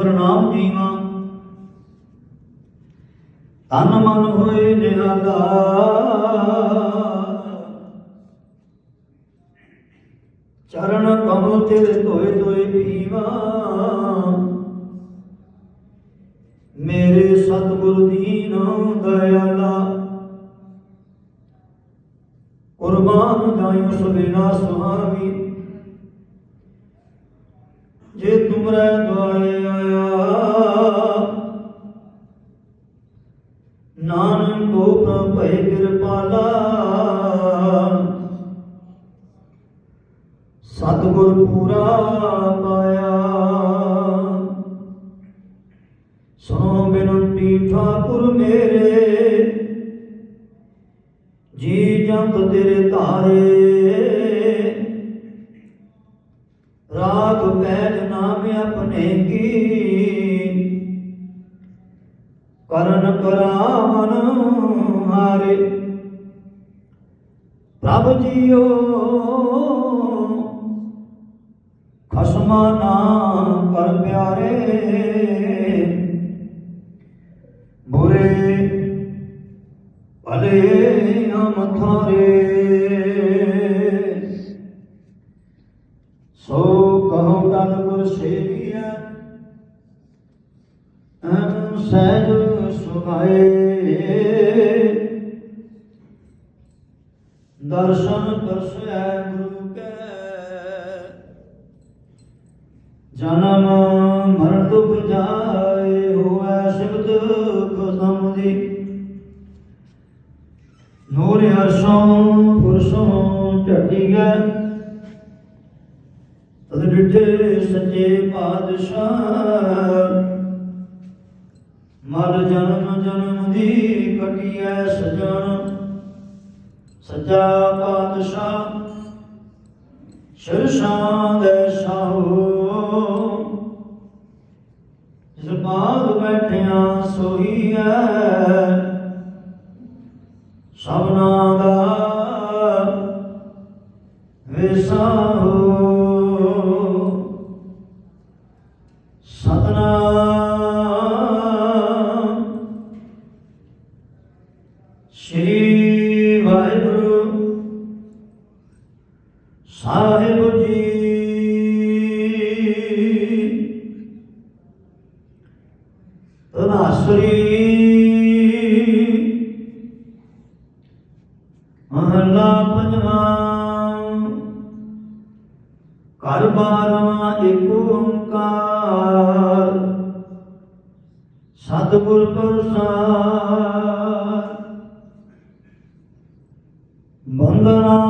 ਪ੍ਰਣਾਮ ਜੀਵਾ। ਤਨ ਮਨ ਹੋਏ ਨਿਹਾਲਾ। ਚਰਨ ਕਮਲ ਤੇਰੇ ਧੋਏ ਧੋਏ ਪੀਵਾ। ਮੇਰੇ ਸਤਿਗੁਰ ਦੀਨ ਦਇਆਲਾ। ਕੁਰਬਾਨ ਜਾਇ ਸਵੇਨਾ ਸੁਹਾਵੀ। ਜੇ ਤੁਮਰੇ ਦੁਆਲੇ ਨਾਨਕ ਕੋ ਪ੍ਰਭ ਕਿਰਪਾਲਾ। ਸਤਿਗੁਰ ਪੂਰਾ ਕਰਨ ਕਰਾਵਨ ਹਾਰੇ। ਪ੍ਰਭ ਜੀਓ, ਖਸਮਾ ਨਾਮ ਕਰ ਪਿਆਰੇ। ਬੁਰੇ ਭਲੇ ਹਮ ਥਾਰੇ। ਸੋ ਕਹੋ ਤਨ ਗੁਰ ਸੇਵੀਐ ਸਹਿਜ ਸੁਭਾਏ। ਦਰਸ਼ਨ ਦਰਸੈ ਗੁਰੂ ਕੈ। ਜਨਮ ਮਰਨ ਦੁਖ ਜਾਏ ਹੋਐ ਸਿਬਤ ਖਸਮ ਦੀ। ਨੂਰ ਹਰਸ਼ੋਂ ਪੁਰਸ਼ੋਂ ਝੱਟੀ ਗੈ ਤਦ ਡਿਠੇ ਸੱਚੇ ਪਾਤਸ਼ਾਹ। ਮਰ ਜਨਮ ਜਨਮ ਦੀ ਕਟਿਐ ਸਜਣ। ਸੱਚਾ ਪਾਤਸ਼ਾਹ ਸ਼ਰਸ਼ਾਂ ਦੇ ਸਾਹੋ। ਜਿਸ ਬਾਗ ਬੈਠਿਆ ਸੋਈ ਸਾਹਿਬ ਜੀ। ਤਨਾਸਰੀ ਮਹਲਾ ਪੰਜਵਾਂ। ਘਰ ਬਾਰਵਾਂ ਏਕ ਓੰਕਾਰ। ਸਤਿਗੁਰ ਪ੍ਰਸਾਦ। ਬੰਦਨਾ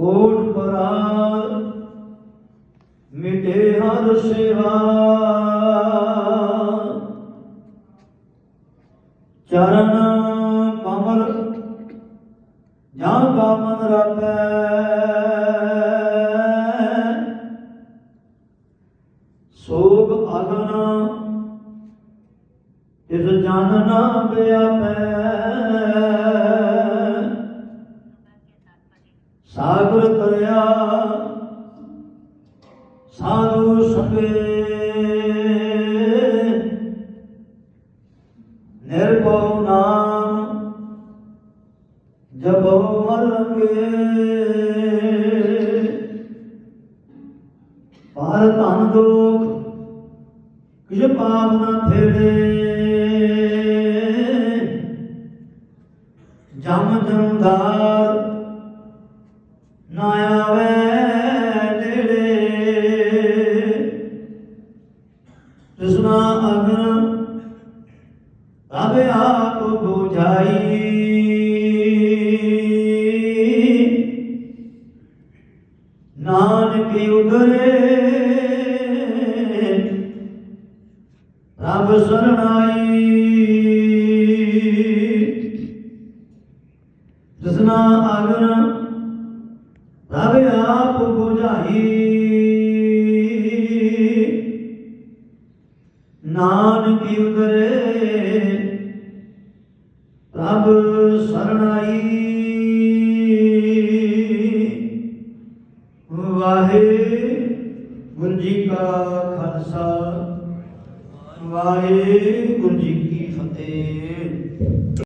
ਕੋਟ ਪਰਾਲ ਮਿਟੇ ਹਰ ਸੇਵਾ ਚਰਨ ਕਮਲ, ਜਾਂ ਕਾ ਮਨ ਰਪੈ ਸੋਗ ਅਗਨ ਇਸ ਜਨ ਨਾ ਬਿਆਪੈ ਸਾਗਰ ਤਰਿਆ ਸਾਧੂ ਸੰਗੇ ਨਿਰਭਉ ਨਾਮ ਜਪੋ ਮਰ ਰੰਗੇ। ਪਰ ਧਨ ਦੁਖ ਕਿਛ ਪਾਪ ਨਾ ਫੇੜੇ। ਜਮ ਜੰਦਾਰ ਨਾਨਕ ਉਦਰ ਰੱਬ ਸਰਣਾਈ। ਜਿਸਨਾ ਆਗਨ ਰੱਬ ਆਪ 부ਝਾਈ ਨਾਨਕ ਉਦਰੇ ਰੱਬ ਸਰਣਾਈ। ਵਾਹਿਗੁਰੂ ਜੀ ਕਾ ਖਾਲਸਾ ਵਾਹਿਗੁਰੂ